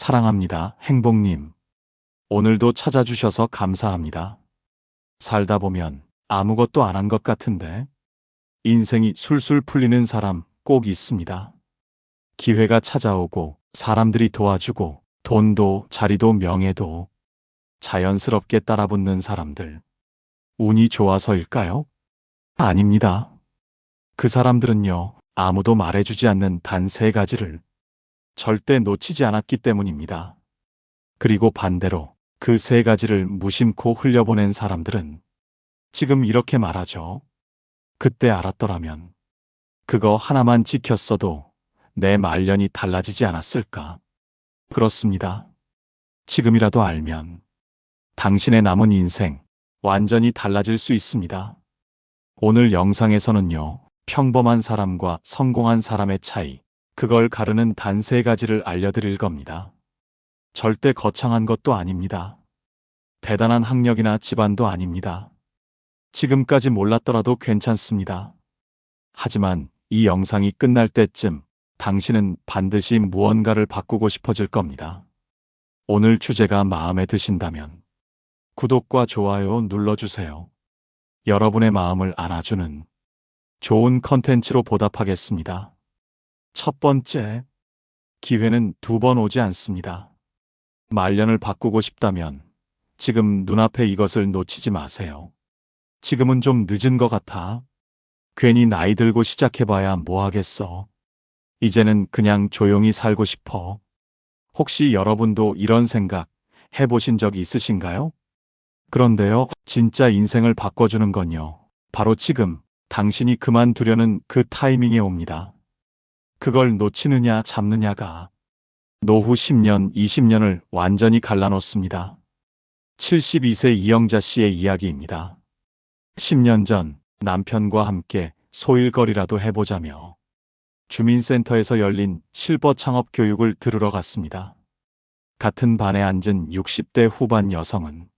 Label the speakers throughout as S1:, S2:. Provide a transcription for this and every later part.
S1: 사랑합니다, 행복님. 오늘도 찾아주셔서 감사합니다. 살다 보면 아무것도 안 한 것 같은데 인생이 술술 풀리는 사람 꼭 있습니다. 기회가 찾아오고 사람들이 도와주고 돈도 자리도 명예도 자연스럽게 따라붙는 사람들. 운이 좋아서일까요? 아닙니다. 그 사람들은요, 아무도 말해주지 않는 단 세 가지를 절대 놓치지 않았기 때문입니다. 그리고 반대로 그 세 가지를 무심코 흘려보낸 사람들은 지금 이렇게 말하죠. 그때 알았더라면 그거 하나만 지켰어도 내 말년이 달라지지 않았을까. 그렇습니다. 지금이라도 알면 당신의 남은 인생 완전히 달라질 수 있습니다. 오늘 영상에서는요, 평범한 사람과 성공한 사람의 차이, 그걸 가르는 단 세 가지를 알려드릴 겁니다. 절대 거창한 것도 아닙니다. 대단한 학력이나 집안도 아닙니다. 지금까지 몰랐더라도 괜찮습니다. 하지만 이 영상이 끝날 때쯤 당신은 반드시 무언가를 바꾸고 싶어질 겁니다. 오늘 주제가 마음에 드신다면 구독과 좋아요 눌러주세요. 여러분의 마음을 안아주는 좋은 컨텐츠로 보답하겠습니다. 첫 번째, 기회는 두 번 오지 않습니다. 말년을 바꾸고 싶다면 지금 눈앞에 이것을 놓치지 마세요. 지금은 좀 늦은 것 같아. 괜히 나이 들고 시작해봐야 뭐 하겠어. 이제는 그냥 조용히 살고 싶어. 혹시 여러분도 이런 생각 해보신 적 있으신가요? 그런데요, 진짜 인생을 바꿔주는 건요. 바로 지금 당신이 그만두려는 그 타이밍에 옵니다. 그걸 놓치느냐 잡느냐가 노후 10년, 20년을 완전히 갈라놓습니다. 72세 이영자 씨의 이야기입니다. 10년 전 남편과 함께 소일거리라도 해보자며 주민센터에서 열린 실버 창업 교육을 들으러 갔습니다. 같은 반에 앉은 60대 후반 여성은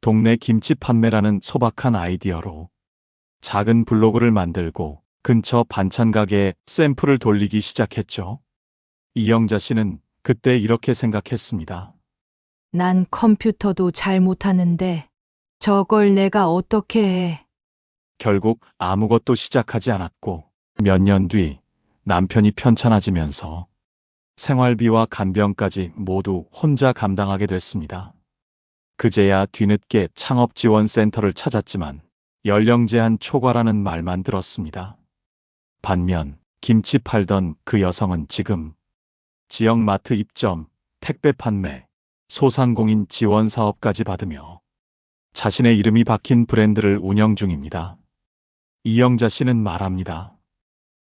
S1: 동네 김치 판매라는 소박한 아이디어로 작은 블로그를 만들고 근처 반찬 가게에 샘플을 돌리기 시작했죠. 이영자 씨는 그때 이렇게 생각했습니다.
S2: 난 컴퓨터도 잘 못하는데 저걸 내가 어떻게 해?
S1: 결국 아무것도 시작하지 않았고 몇 년 뒤 남편이 편찮아지면서 생활비와 간병까지 모두 혼자 감당하게 됐습니다. 그제야 뒤늦게 창업지원센터를 찾았지만 연령 제한 초과라는 말만 들었습니다. 반면 김치 팔던 그 여성은 지금 지역 마트 입점, 택배 판매, 소상공인 지원 사업까지 받으며 자신의 이름이 박힌 브랜드를 운영 중입니다. 이영자 씨는 말합니다.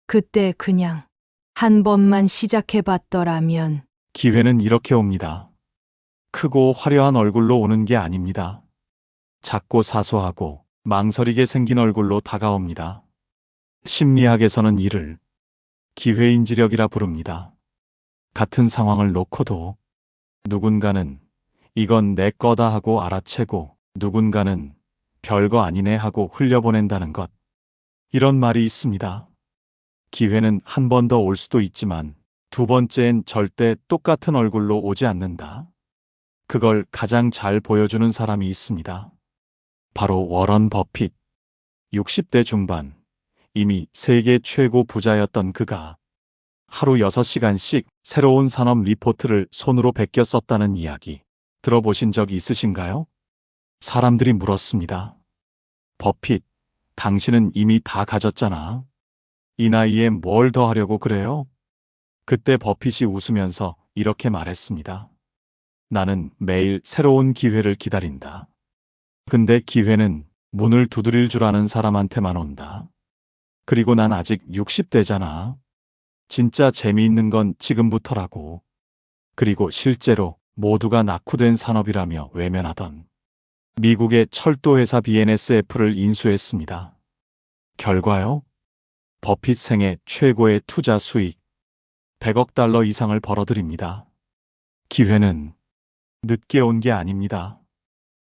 S2: 그때 그냥 한 번만 시작해 봤더라면
S1: 기회는 이렇게 옵니다. 크고 화려한 얼굴로 오는 게 아닙니다. 작고 사소하고 망설이게 생긴 얼굴로 다가옵니다. 심리학에서는 이를 기회인지력이라 부릅니다. 같은 상황을 놓고도 누군가는 이건 내 거다 하고 알아채고 누군가는 별거 아니네 하고 흘려보낸다는 것. 이런 말이 있습니다. 기회는 한 번 더 올 수도 있지만 두 번째엔 절대 똑같은 얼굴로 오지 않는다. 그걸 가장 잘 보여주는 사람이 있습니다. 바로 워런 버핏. 60대 중반, 이미 세계 최고 부자였던 그가 하루 6시간씩 새로운 산업 리포트를 손으로 베껴 썼다는 이야기 들어보신 적 있으신가요? 사람들이 물었습니다. 버핏, 당신은 이미 다 가졌잖아. 이 나이에 뭘 더 하려고 그래요? 그때 버핏이 웃으면서 이렇게 말했습니다. 나는 매일 새로운 기회를 기다린다. 근데 기회는 문을 두드릴 줄 아는 사람한테만 온다. 그리고 난 아직 60대잖아. 진짜 재미있는 건 지금부터라고. 그리고 실제로 모두가 낙후된 산업이라며 외면하던 미국의 철도회사 BNSF를 인수했습니다. 결과요? 버핏 생애 최고의 투자 수익 100억 달러 이상을 벌어들입니다. 기회는 늦게 온 게 아닙니다.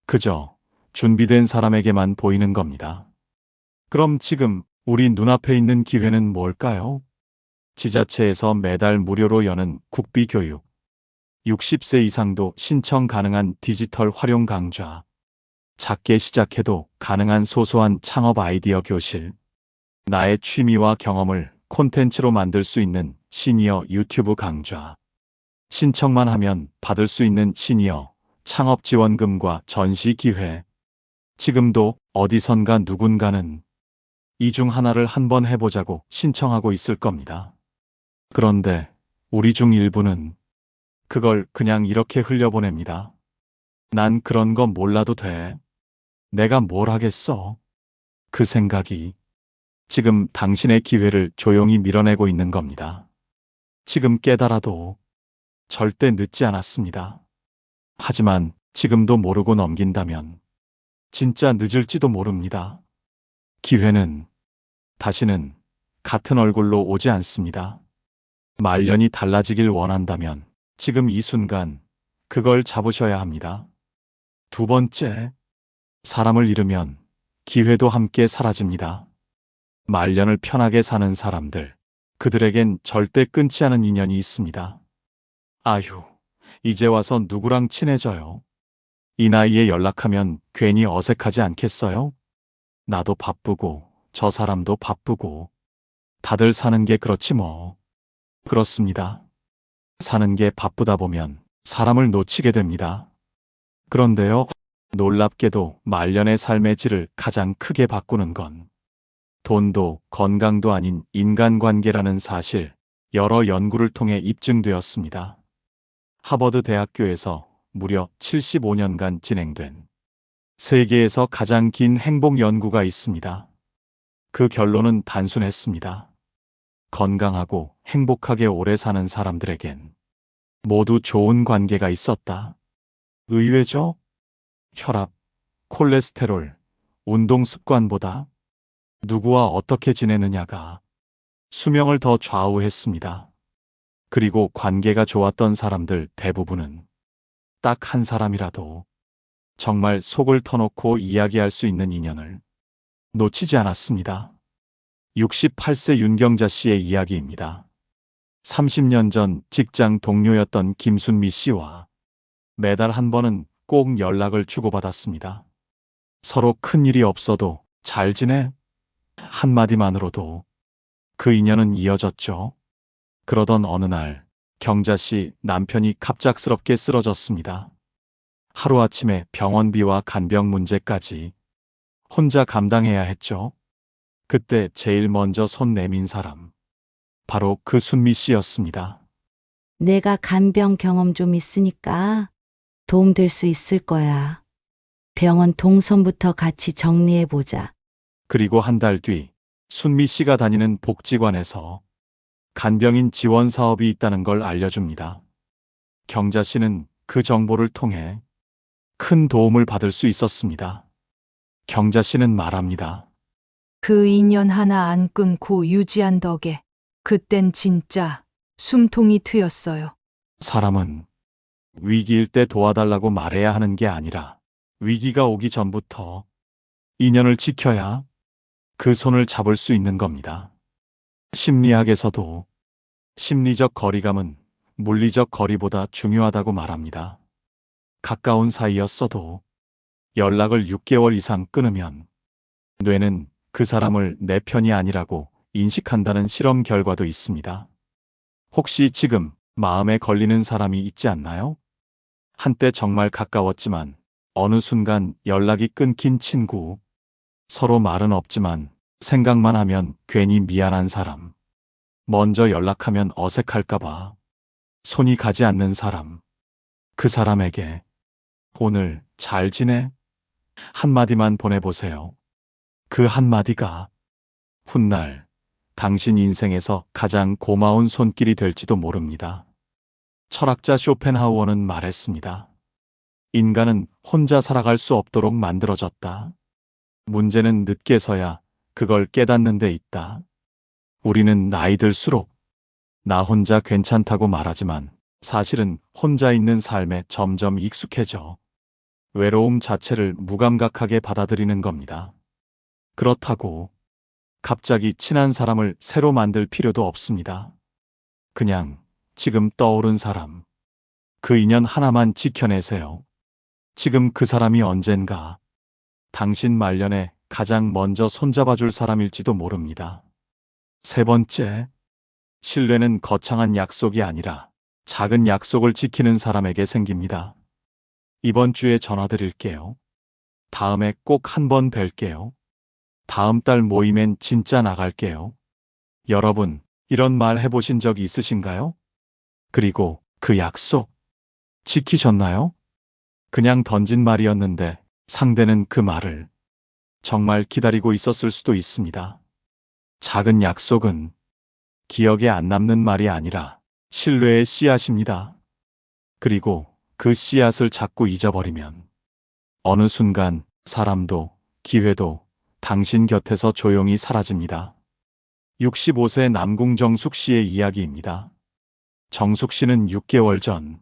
S1: 그저 준비된 사람에게만 보이는 겁니다. 그럼 지금 우리 눈앞에 있는 기회는 뭘까요? 지자체에서 매달 무료로 여는 국비 교육, 60세 이상도 신청 가능한 디지털 활용 강좌. 작게 시작해도 가능한 소소한 창업 아이디어 교실. 나의 취미와 경험을 콘텐츠로 만들 수 있는 시니어 유튜브 강좌. 신청만 하면 받을 수 있는 시니어 창업 지원금과 전시 기회. 지금도 어디선가 누군가는 이 중 하나를 한번 해보자고 신청하고 있을 겁니다. 그런데 우리 중 일부는 그걸 그냥 이렇게 흘려보냅니다. 난 그런 거 몰라도 돼. 내가 뭘 하겠어. 그 생각이 지금 당신의 기회를 조용히 밀어내고 있는 겁니다. 지금 깨달아도 절대 늦지 않았습니다. 하지만 지금도 모르고 넘긴다면 진짜 늦을지도 모릅니다. 기회는 다시는 같은 얼굴로 오지 않습니다. 말년이 달라지길 원한다면 지금 이 순간 그걸 잡으셔야 합니다. 두 번째, 사람을 잃으면 기회도 함께 사라집니다. 말년을 편하게 사는 사람들, 그들에겐 절대 끊지 않은 인연이 있습니다. 아휴, 이제 와서 누구랑 친해져요? 이 나이에 연락하면 괜히 어색하지 않겠어요? 나도 바쁘고, 저 사람도 바쁘고, 다들 사는 게 그렇지 뭐. 그렇습니다. 사는 게 바쁘다 보면 사람을 놓치게 됩니다. 그런데요, 놀랍게도 말년의 삶의 질을 가장 크게 바꾸는 건 돈도 건강도 아닌 인간관계라는 사실, 여러 연구를 통해 입증되었습니다. 하버드 대학교에서 무려 75년간 진행된 세계에서 가장 긴 행복 연구가 있습니다. 그 결론은 단순했습니다. 건강하고 행복하게 오래 사는 사람들에겐 모두 좋은 관계가 있었다. 의외죠? 혈압, 콜레스테롤, 운동 습관보다 누구와 어떻게 지내느냐가 수명을 더 좌우했습니다. 그리고 관계가 좋았던 사람들 대부분은 딱 한 사람이라도 정말 속을 터놓고 이야기할 수 있는 인연을 놓치지 않았습니다. 68세 윤경자 씨의 이야기입니다. 30년 전 직장 동료였던 김순미 씨와 매달 한 번은 꼭 연락을 주고받았습니다. 서로 큰 일이 없어도 잘 지내? 한마디만으로도 그 인연은 이어졌죠. 그러던 어느 날 경자 씨 남편이 갑작스럽게 쓰러졌습니다. 하루아침에 병원비와 간병 문제까지 혼자 감당해야 했죠. 그때 제일 먼저 손 내민 사람. 바로 그 순미 씨였습니다.
S3: 내가 간병 경험 좀 있으니까 도움 될 수 있을 거야. 병원 동선부터 같이 정리해 보자.
S1: 그리고 한 달 뒤 순미 씨가 다니는 복지관에서 간병인 지원 사업이 있다는 걸 알려줍니다. 경자 씨는 그 정보를 통해 큰 도움을 받을 수 있었습니다. 경자 씨는 말합니다.
S2: 그 인연 하나 안 끊고 유지한 덕에 그땐 진짜 숨통이 트였어요.
S1: 사람은 위기일 때 도와달라고 말해야 하는 게 아니라 위기가 오기 전부터 인연을 지켜야 그 손을 잡을 수 있는 겁니다. 심리학에서도 심리적 거리감은 물리적 거리보다 중요하다고 말합니다. 가까운 사이였어도 연락을 6개월 이상 끊으면 뇌는 그 사람을 내 편이 아니라고 인식한다는 실험 결과도 있습니다. 혹시 지금 마음에 걸리는 사람이 있지 않나요? 한때 정말 가까웠지만 어느 순간 연락이 끊긴 친구. 서로 말은 없지만 생각만 하면 괜히 미안한 사람. 먼저 연락하면 어색할까봐 손이 가지 않는 사람. 그 사람에게 오늘 잘 지내? 한마디만 보내보세요. 그 한마디가 훗날 당신 인생에서 가장 고마운 손길이 될지도 모릅니다. 철학자 쇼펜하우어는 말했습니다. 인간은 혼자 살아갈 수 없도록 만들어졌다. 문제는 늦게서야 그걸 깨닫는 데 있다. 우리는 나이 들수록 나 혼자 괜찮다고 말하지만 사실은 혼자 있는 삶에 점점 익숙해져 외로움 자체를 무감각하게 받아들이는 겁니다. 그렇다고 갑자기 친한 사람을 새로 만들 필요도 없습니다. 그냥 지금 떠오른 사람, 그 인연 하나만 지켜내세요. 지금 그 사람이 언젠가 당신 말년에 가장 먼저 손잡아 줄 사람일지도 모릅니다. 세 번째, 신뢰는 거창한 약속이 아니라 작은 약속을 지키는 사람에게 생깁니다. 이번 주에 전화드릴게요. 다음에 꼭 한번 뵐게요. 다음 달 모임엔 진짜 나갈게요. 여러분, 이런 말 해보신 적 있으신가요? 그리고 그 약속, 지키셨나요? 그냥 던진 말이었는데 상대는 그 말을 정말 기다리고 있었을 수도 있습니다. 작은 약속은 기억에 안 남는 말이 아니라 신뢰의 씨앗입니다. 그리고 그 씨앗을 자꾸 잊어버리면 어느 순간 사람도 기회도 당신 곁에서 조용히 사라집니다. 65세 남궁정숙 씨의 이야기입니다. 정숙 씨는 6개월 전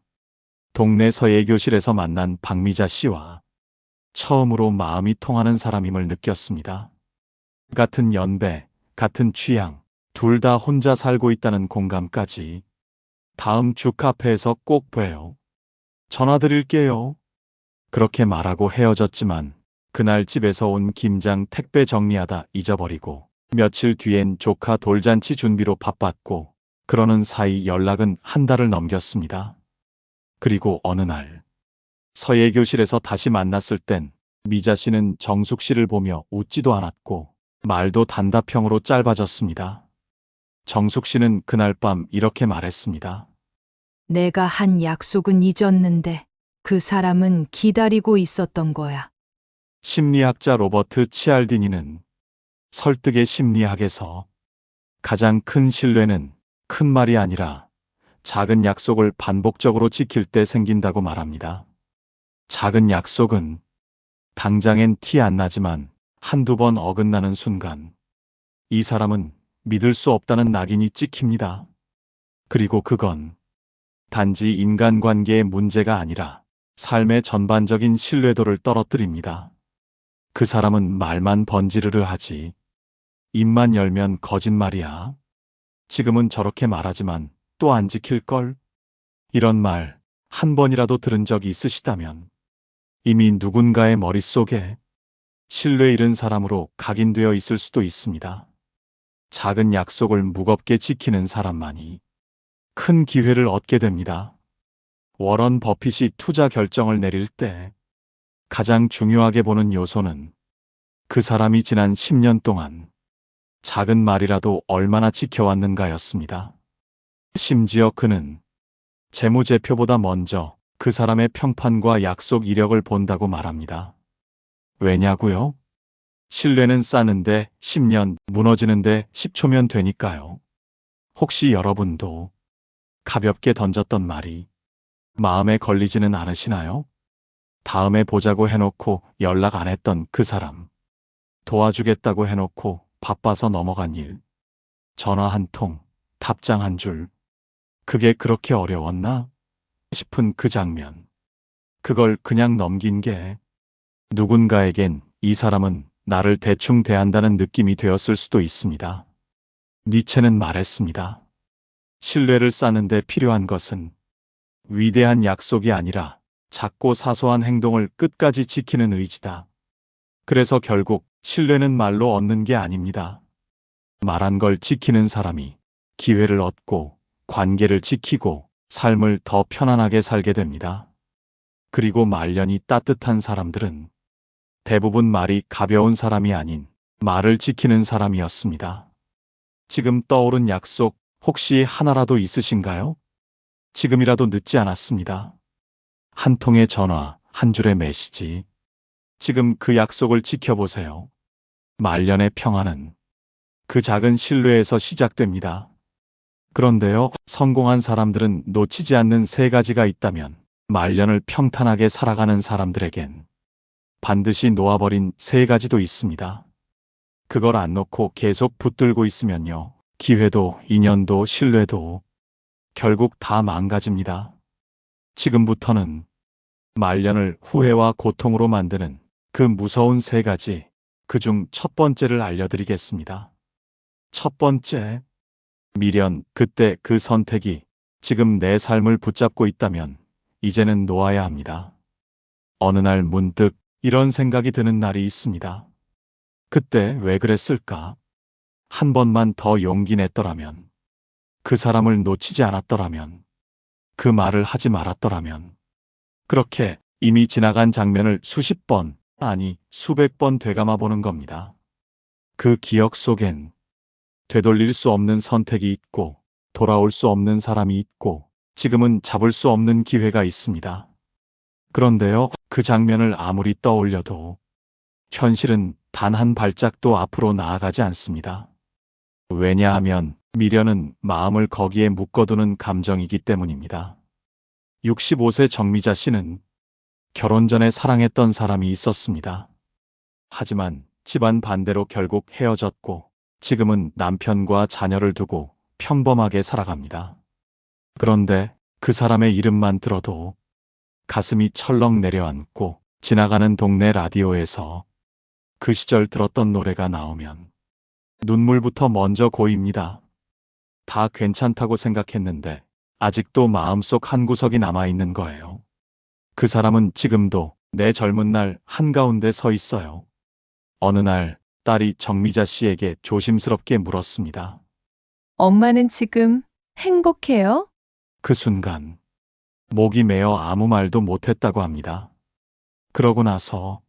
S1: 동네 서예교실에서 만난 박미자 씨와 처음으로 마음이 통하는 사람임을 느꼈습니다. 같은 연배, 같은 취향, 둘 다 혼자 살고 있다는 공감까지 다음 주 카페에서 꼭 봬요. 전화 드릴게요. 그렇게 말하고 헤어졌지만 그날 집에서 온 김장 택배 정리하다 잊어버리고 며칠 뒤엔 조카 돌잔치 준비로 바빴고 그러는 사이 연락은 한 달을 넘겼습니다. 그리고 어느 날 서예 교실에서 다시 만났을 땐 미자 씨는 정숙 씨를 보며 웃지도 않았고 말도 단답형으로 짧아졌습니다. 정숙 씨는 그날 밤 이렇게 말했습니다.
S2: 내가 한 약속은 잊었는데 그 사람은 기다리고 있었던 거야.
S1: 심리학자 로버트 치알디니는 설득의 심리학에서 가장 큰 신뢰는 큰 말이 아니라 작은 약속을 반복적으로 지킬 때 생긴다고 말합니다. 작은 약속은 당장엔 티 안 나지만 한두 번 어긋나는 순간 이 사람은 믿을 수 없다는 낙인이 찍힙니다. 그리고 그건 단지 인간관계의 문제가 아니라 삶의 전반적인 신뢰도를 떨어뜨립니다. 그 사람은 말만 번지르르 하지. 입만 열면 거짓말이야. 지금은 저렇게 말하지만 또 안 지킬걸? 이런 말 한 번이라도 들은 적이 있으시다면 이미 누군가의 머릿속에 신뢰 잃은 사람으로 각인되어 있을 수도 있습니다. 작은 약속을 무겁게 지키는 사람만이 큰 기회를 얻게 됩니다. 워런 버핏이 투자 결정을 내릴 때 가장 중요하게 보는 요소는 그 사람이 지난 10년 동안 작은 말이라도 얼마나 지켜왔는가였습니다. 심지어 그는 재무제표보다 먼저 그 사람의 평판과 약속 이력을 본다고 말합니다. 왜냐고요? 신뢰는 쌓는데 10년, 무너지는데 10초면 되니까요. 혹시 여러분도 가볍게 던졌던 말이 마음에 걸리지는 않으시나요? 다음에 보자고 해놓고 연락 안 했던 그 사람. 도와주겠다고 해놓고 바빠서 넘어간 일. 전화 한 통, 답장 한 줄. 그게 그렇게 어려웠나? 싶은 그 장면. 그걸 그냥 넘긴 게 누군가에겐 이 사람은 나를 대충 대한다는 느낌이 되었을 수도 있습니다. 니체는 말했습니다. 신뢰를 쌓는데 필요한 것은 위대한 약속이 아니라 작고 사소한 행동을 끝까지 지키는 의지다. 그래서 결국 신뢰는 말로 얻는 게 아닙니다. 말한 걸 지키는 사람이 기회를 얻고 관계를 지키고 삶을 더 편안하게 살게 됩니다. 그리고 말년이 따뜻한 사람들은 대부분 말이 가벼운 사람이 아닌 말을 지키는 사람이었습니다. 지금 떠오른 약속 혹시 하나라도 있으신가요? 지금이라도 늦지 않았습니다. 한 통의 전화, 한 줄의 메시지. 지금 그 약속을 지켜보세요. 말년의 평화는 그 작은 신뢰에서 시작됩니다. 그런데요, 성공한 사람들은 놓치지 않는 세 가지가 있다면 말년을 평탄하게 살아가는 사람들에겐 반드시 놓아버린 세 가지도 있습니다. 그걸 안 놓고 계속 붙들고 있으면요. 기회도, 인연도, 신뢰도 결국 다 망가집니다. 지금부터는 말년을 후회와 고통으로 만드는 그 무서운 세 가지, 그 중 첫 번째를 알려드리겠습니다. 첫 번째, 미련, 그때 그 선택이 지금 내 삶을 붙잡고 있다면 이제는 놓아야 합니다. 어느 날 문득 이런 생각이 드는 날이 있습니다. 그때 왜 그랬을까? 한 번만 더 용기 냈더라면, 그 사람을 놓치지 않았더라면, 그 말을 하지 말았더라면, 그렇게 이미 지나간 장면을 수십 번, 아니 수백 번 되감아 보는 겁니다. 그 기억 속엔 되돌릴 수 없는 선택이 있고, 돌아올 수 없는 사람이 있고, 지금은 잡을 수 없는 기회가 있습니다. 그런데요, 그 장면을 아무리 떠올려도 현실은 단 한 발짝도 앞으로 나아가지 않습니다. 왜냐하면 미련은 마음을 거기에 묶어두는 감정이기 때문입니다. 65세 정미자 씨는 결혼 전에 사랑했던 사람이 있었습니다. 하지만 집안 반대로 결국 헤어졌고 지금은 남편과 자녀를 두고 평범하게 살아갑니다. 그런데 그 사람의 이름만 들어도 가슴이 철렁 내려앉고 지나가는 동네 라디오에서 그 시절 들었던 노래가 나오면 눈물부터 먼저 고입니다. 다 괜찮다고 생각했는데 아직도 마음속 한 구석이 남아있는 거예요. 그 사람은 지금도 내 젊은 날 한가운데 서 있어요. 어느 날 딸이 정미자 씨에게 조심스럽게 물었습니다.
S4: 엄마는 지금 행복해요?
S1: 그 순간 목이 메어 아무 말도 못했다고 합니다. 그러고 나서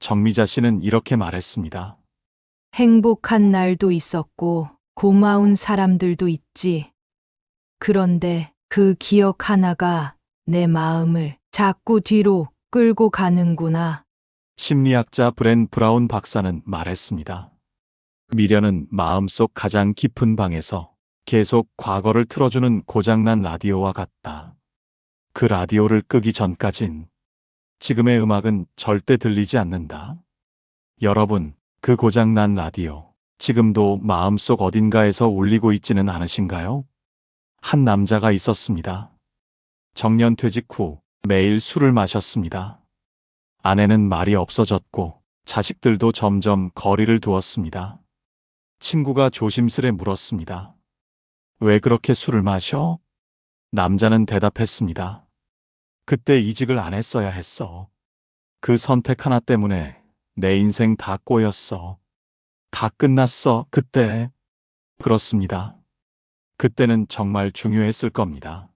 S1: 정미자 씨는 이렇게 말했습니다.
S2: 행복한 날도 있었고 고마운 사람들도 있지. 그런데 그 기억 하나가 내 마음을 자꾸 뒤로 끌고 가는구나.
S1: 심리학자 브렌 브라운 박사는 말했습니다. 미련은 마음속 가장 깊은 방에서 계속 과거를 틀어주는 고장난 라디오와 같다. 그 라디오를 끄기 전까진 지금의 음악은 절대 들리지 않는다. 여러분, 그 고장난 라디오, 지금도 마음속 어딘가에서 울리고 있지는 않으신가요? 한 남자가 있었습니다. 정년 퇴직 후 매일 술을 마셨습니다. 아내는 말이 없어졌고 자식들도 점점 거리를 두었습니다. 친구가 조심스레 물었습니다. 왜 그렇게 술을 마셔? 남자는 대답했습니다. 그때 이직을 안 했어야 했어. 그 선택 하나 때문에 내 인생 다 꼬였어. 다 끝났어, 그때. 그렇습니다. 그때는 정말 중요했을 겁니다.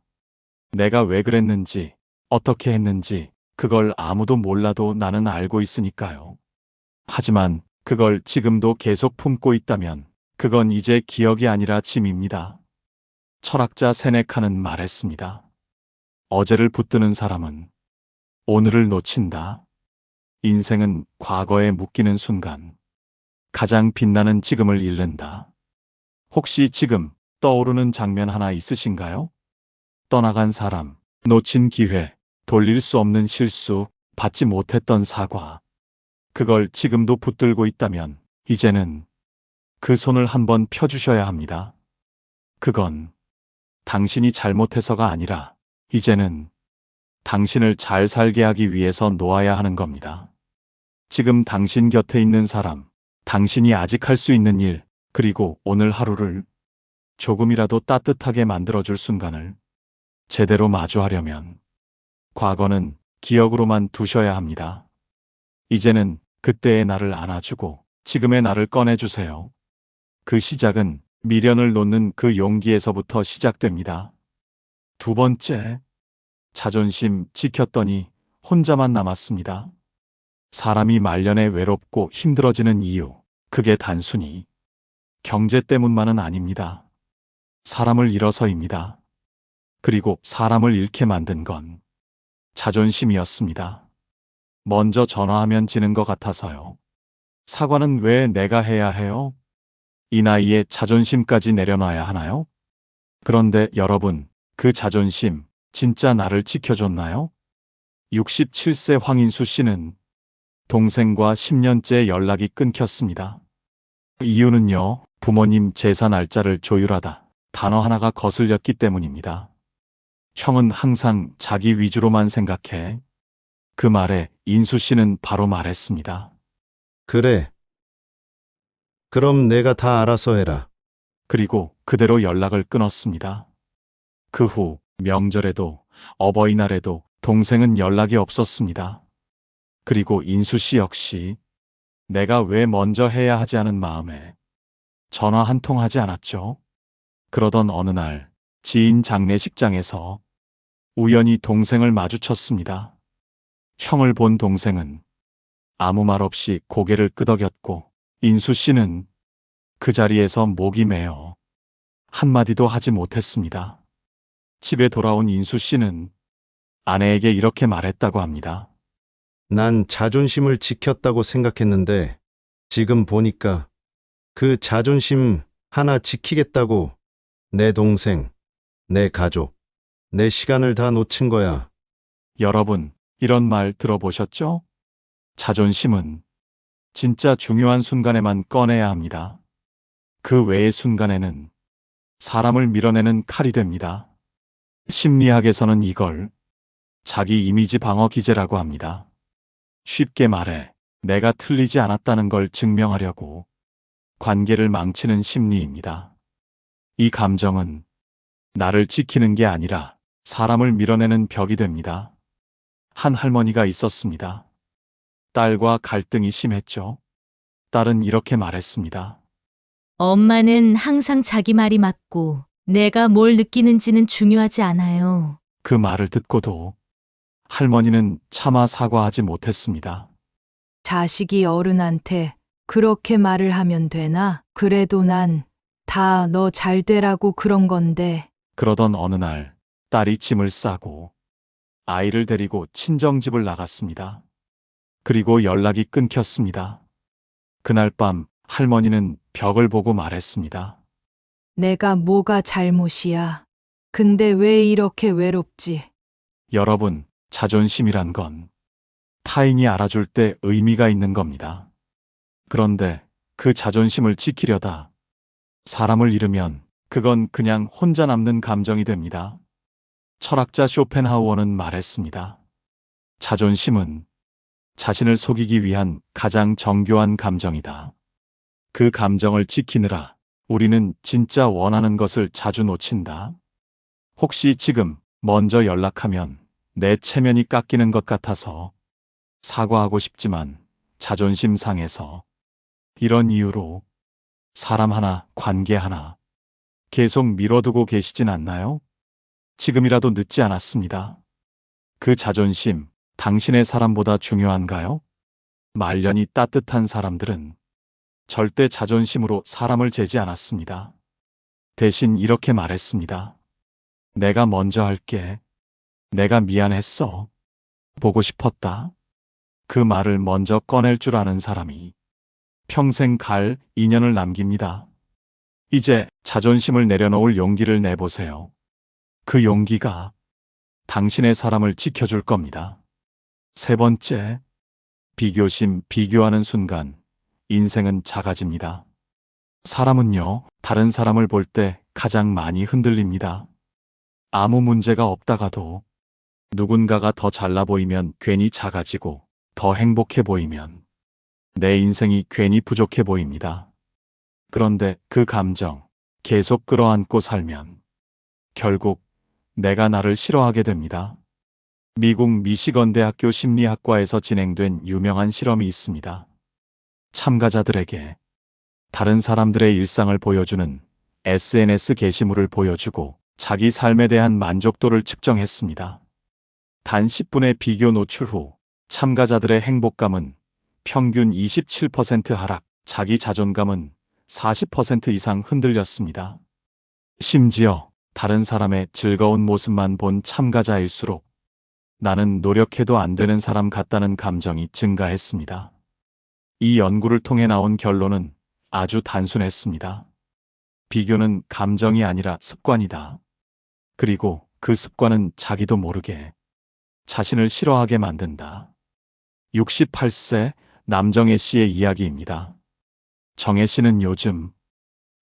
S1: 내가 왜 그랬는지, 어떻게 했는지, 그걸 아무도 몰라도 나는 알고 있으니까요. 하지만 그걸 지금도 계속 품고 있다면 그건 이제 기억이 아니라 짐입니다. 철학자 세네카는 말했습니다. 어제를 붙드는 사람은 오늘을 놓친다. 인생은 과거에 묶이는 순간 가장 빛나는 지금을 잃는다. 혹시 지금 떠오르는 장면 하나 있으신가요? 떠나간 사람, 놓친 기회, 돌릴 수 없는 실수, 받지 못했던 사과. 그걸 지금도 붙들고 있다면 이제는 그 손을 한번 펴주셔야 합니다. 그건 당신이 잘못해서가 아니라 이제는 당신을 잘 살게 하기 위해서 놓아야 하는 겁니다. 지금 당신 곁에 있는 사람, 당신이 아직 할 수 있는 일, 그리고 오늘 하루를 조금이라도 따뜻하게 만들어줄 순간을 제대로 마주하려면 과거는 기억으로만 두셔야 합니다. 이제는 그때의 나를 안아주고 지금의 나를 꺼내주세요. 그 시작은 미련을 놓는 그 용기에서부터 시작됩니다. 두 번째, 자존심 지켰더니 혼자만 남았습니다. 사람이 말년에 외롭고 힘들어지는 이유, 그게 단순히 경제 때문만은 아닙니다. 사람을 잃어서입니다. 그리고 사람을 잃게 만든 건 자존심이었습니다. 먼저 전화하면 지는 것 같아서요. 사과는 왜 내가 해야 해요? 이 나이에 자존심까지 내려놔야 하나요? 그런데 여러분, 그 자존심, 진짜 나를 지켜줬나요? 67세 황인수 씨는 동생과 10년째 연락이 끊겼습니다. 이유는요, 부모님 제사 날짜를 조율하다 단어 하나가 거슬렸기 때문입니다. 형은 항상 자기 위주로만 생각해. 그 말에 인수 씨는 바로 말했습니다.
S5: 그래. 그럼 내가 다 알아서 해라.
S1: 그리고 그대로 연락을 끊었습니다. 그 후 명절에도 어버이날에도 동생은 연락이 없었습니다. 그리고 인수 씨 역시 내가 왜 먼저 해야 하지 않은 마음에 전화 한 통 하지 않았죠. 그러던 어느 날 지인 장례식장에서 우연히 동생을 마주쳤습니다. 형을 본 동생은 아무 말 없이 고개를 끄덕였고 인수 씨는 그 자리에서 목이 메어 한마디도 하지 못했습니다. 집에 돌아온 인수 씨는 아내에게 이렇게 말했다고 합니다.
S5: 난 자존심을 지켰다고 생각했는데 지금 보니까 그 자존심 하나 지키겠다고 내 동생, 내 가족, 내 시간을 다 놓친 거야.
S1: 여러분, 이런 말 들어보셨죠? 자존심은 진짜 중요한 순간에만 꺼내야 합니다. 그 외의 순간에는 사람을 밀어내는 칼이 됩니다. 심리학에서는 이걸 자기 이미지 방어 기제라고 합니다. 쉽게 말해, 내가 틀리지 않았다는 걸 증명하려고 관계를 망치는 심리입니다. 이 감정은 나를 지키는 게 아니라 사람을 밀어내는 벽이 됩니다. 한 할머니가 있었습니다. 딸과 갈등이 심했죠. 딸은 이렇게 말했습니다.
S6: 엄마는 항상 자기 말이 맞고 내가 뭘 느끼는지는 중요하지 않아요.
S1: 그 말을 듣고도 할머니는 차마 사과하지 못했습니다.
S2: 자식이 어른한테 그렇게 말을 하면 되나? 그래도 난 다 너 잘 되라고 그런 건데.
S1: 그러던 어느 날 딸이 짐을 싸고 아이를 데리고 친정집을 나갔습니다. 그리고 연락이 끊겼습니다. 그날 밤 할머니는 벽을 보고 말했습니다.
S2: 내가 뭐가 잘못이야. 근데 왜 이렇게 외롭지?
S1: 여러분, 자존심이란 건 타인이 알아줄 때 의미가 있는 겁니다. 그런데 그 자존심을 지키려다 사람을 잃으면 그건 그냥 혼자 남는 감정이 됩니다. 철학자 쇼펜하우어는 말했습니다. 자존심은 자신을 속이기 위한 가장 정교한 감정이다. 그 감정을 지키느라 우리는 진짜 원하는 것을 자주 놓친다. 혹시 지금 먼저 연락하면 내 체면이 깎이는 것 같아서 사과하고 싶지만 자존심 상해서 이런 이유로 사람 하나, 관계 하나 계속 밀어두고 계시진 않나요? 지금이라도 늦지 않았습니다. 그 자존심, 당신의 사람보다 중요한가요? 말년이 따뜻한 사람들은 절대 자존심으로 사람을 재지 않았습니다. 대신 이렇게 말했습니다. 내가 먼저 할게. 내가 미안했어. 보고 싶었다. 그 말을 먼저 꺼낼 줄 아는 사람이 평생 갈 인연을 남깁니다. 이제 자존심을 내려놓을 용기를 내보세요. 그 용기가 당신의 사람을 지켜줄 겁니다. 세 번째, 비교심, 비교하는 순간 인생은 작아집니다. 사람은요, 다른 사람을 볼 때 가장 많이 흔들립니다. 아무 문제가 없다가도 누군가가 더 잘나 보이면 괜히 작아지고 더 행복해 보이면 내 인생이 괜히 부족해 보입니다. 그런데 그 감정 계속 끌어안고 살면 결국 내가 나를 싫어하게 됩니다. 미국 미시건 대학교 심리학과에서 진행된 유명한 실험이 있습니다. 참가자들에게 다른 사람들의 일상을 보여주는 SNS 게시물을 보여주고 자기 삶에 대한 만족도를 측정했습니다. 단 10분의 비교 노출 후 참가자들의 행복감은 평균 27% 하락, 자기 자존감은 40% 이상 흔들렸습니다. 심지어 다른 사람의 즐거운 모습만 본 참가자일수록 나는 노력해도 안 되는 사람 같다는 감정이 증가했습니다. 이 연구를 통해 나온 결론은 아주 단순했습니다. 비교는 감정이 아니라 습관이다. 그리고 그 습관은 자기도 모르게 자신을 싫어하게 만든다. 68세 남정혜 씨의 이야기입니다. 정혜 씨는 요즘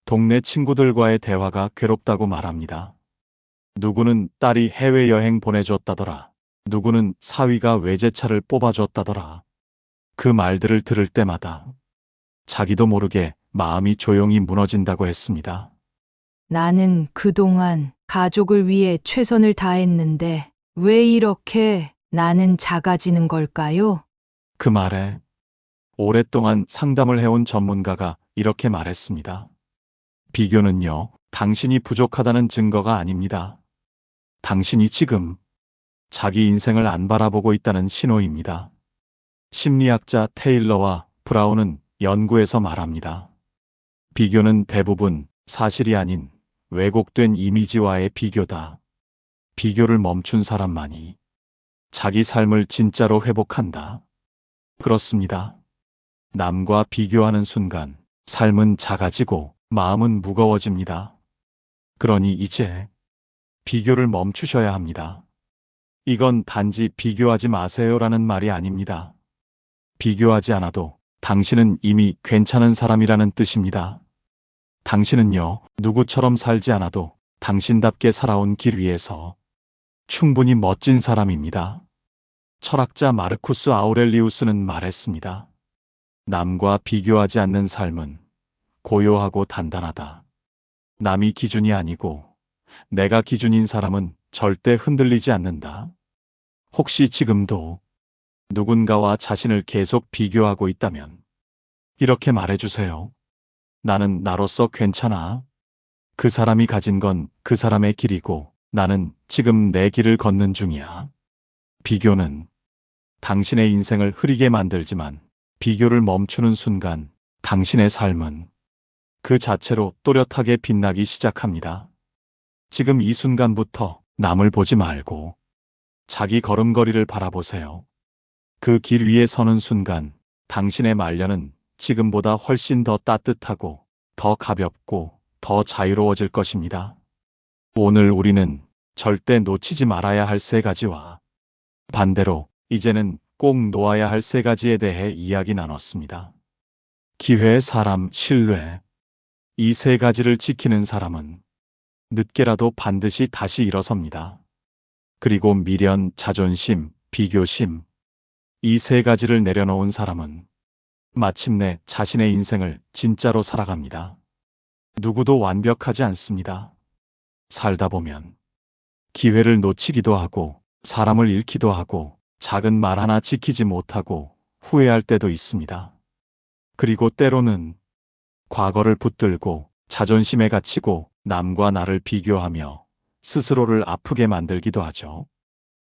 S1: 동네 친구들과의 대화가 괴롭다고 말합니다. 누구는 딸이 해외여행 보내줬다더라. 누구는 사위가 외제차를 뽑아줬다더라. 그 말들을 들을 때마다 자기도 모르게 마음이 조용히 무너진다고 했습니다.
S2: 나는 그동안 가족을 위해 최선을 다했는데 왜 이렇게 나는 작아지는 걸까요?
S1: 그 말에 오랫동안 상담을 해온 전문가가 이렇게 말했습니다. 비교는요, 당신이 부족하다는 증거가 아닙니다. 당신이 지금 자기 인생을 안 바라보고 있다는 신호입니다. 심리학자 테일러와 브라운은 연구에서 말합니다. 비교는 대부분 사실이 아닌 왜곡된 이미지와의 비교다. 비교를 멈춘 사람만이 자기 삶을 진짜로 회복한다. 그렇습니다. 남과 비교하는 순간 삶은 작아지고 마음은 무거워집니다. 그러니 이제 비교를 멈추셔야 합니다. 이건 단지 비교하지 마세요라는 말이 아닙니다. 비교하지 않아도 당신은 이미 괜찮은 사람이라는 뜻입니다. 당신은요, 누구처럼 살지 않아도 당신답게 살아온 길 위에서 충분히 멋진 사람입니다. 철학자 마르쿠스 아우렐리우스는 말했습니다. 남과 비교하지 않는 삶은 고요하고 단단하다. 남이 기준이 아니고 내가 기준인 사람은 절대 흔들리지 않는다. 혹시 지금도 누군가와 자신을 계속 비교하고 있다면 이렇게 말해주세요. 나는 나로서 괜찮아. 그 사람이 가진 건 그 사람의 길이고 나는 지금 내 길을 걷는 중이야. 비교는 당신의 인생을 흐리게 만들지만 비교를 멈추는 순간 당신의 삶은 그 자체로 또렷하게 빛나기 시작합니다. 지금 이 순간부터 남을 보지 말고 자기 걸음걸이를 바라보세요. 그 길 위에 서는 순간 당신의 말년은 지금보다 훨씬 더 따뜻하고 더 가볍고 더 자유로워질 것입니다. 오늘 우리는 절대 놓치지 말아야 할 세 가지와 반대로 이제는 꼭 놓아야 할 세 가지에 대해 이야기 나눴습니다. 기회, 사람, 신뢰. 이 세 가지를 지키는 사람은 늦게라도 반드시 다시 일어섭니다. 그리고 미련, 자존심, 비교심. 이 세 가지를 내려놓은 사람은 마침내 자신의 인생을 진짜로 살아갑니다. 누구도 완벽하지 않습니다. 살다 보면 기회를 놓치기도 하고 사람을 잃기도 하고 작은 말 하나 지키지 못하고 후회할 때도 있습니다. 그리고 때로는 과거를 붙들고 자존심에 갇히고 남과 나를 비교하며 스스로를 아프게 만들기도 하죠.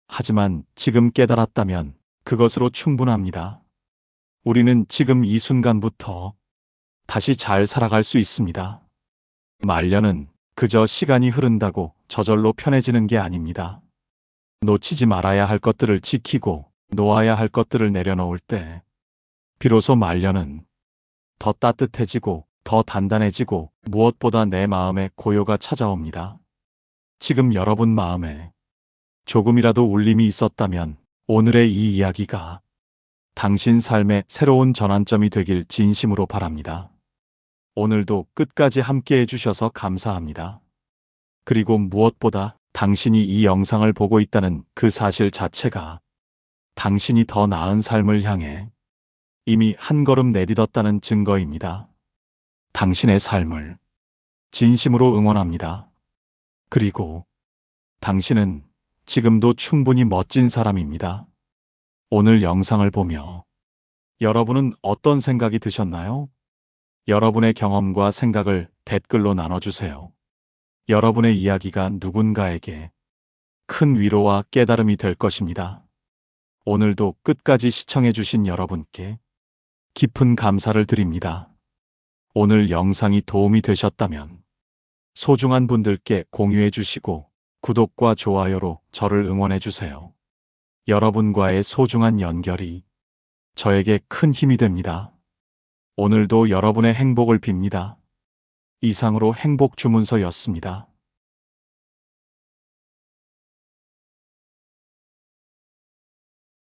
S1: 하지만 지금 깨달았다면 그것으로 충분합니다. 우리는 지금 이 순간부터 다시 잘 살아갈 수 있습니다. 말년은 그저 시간이 흐른다고 저절로 편해지는 게 아닙니다. 놓치지 말아야 할 것들을 지키고 놓아야 할 것들을 내려놓을 때 비로소 말년은 더 따뜻해지고 더 단단해지고 무엇보다 내 마음에 고요가 찾아옵니다. 지금 여러분 마음에 조금이라도 울림이 있었다면 오늘의 이 이야기가 당신 삶의 새로운 전환점이 되길 진심으로 바랍니다. 오늘도 끝까지 함께 해주셔서 감사합니다. 그리고 무엇보다 당신이 이 영상을 보고 있다는 그 사실 자체가 당신이 더 나은 삶을 향해 이미 한 걸음 내딛었다는 증거입니다. 당신의 삶을 진심으로 응원합니다. 그리고 당신은 지금도 충분히 멋진 사람입니다. 오늘 영상을 보며 여러분은 어떤 생각이 드셨나요? 여러분의 경험과 생각을 댓글로 나눠주세요. 여러분의 이야기가 누군가에게 큰 위로와 깨달음이 될 것입니다. 오늘도 끝까지 시청해주신 여러분께 깊은 감사를 드립니다. 오늘 영상이 도움이 되셨다면 소중한 분들께 공유해 주시고 구독과 좋아요로 저를 응원해 주세요. 여러분과의 소중한 연결이 저에게 큰 힘이 됩니다. 오늘도 여러분의 행복을 빕니다. 이상으로 행복 주문서였습니다.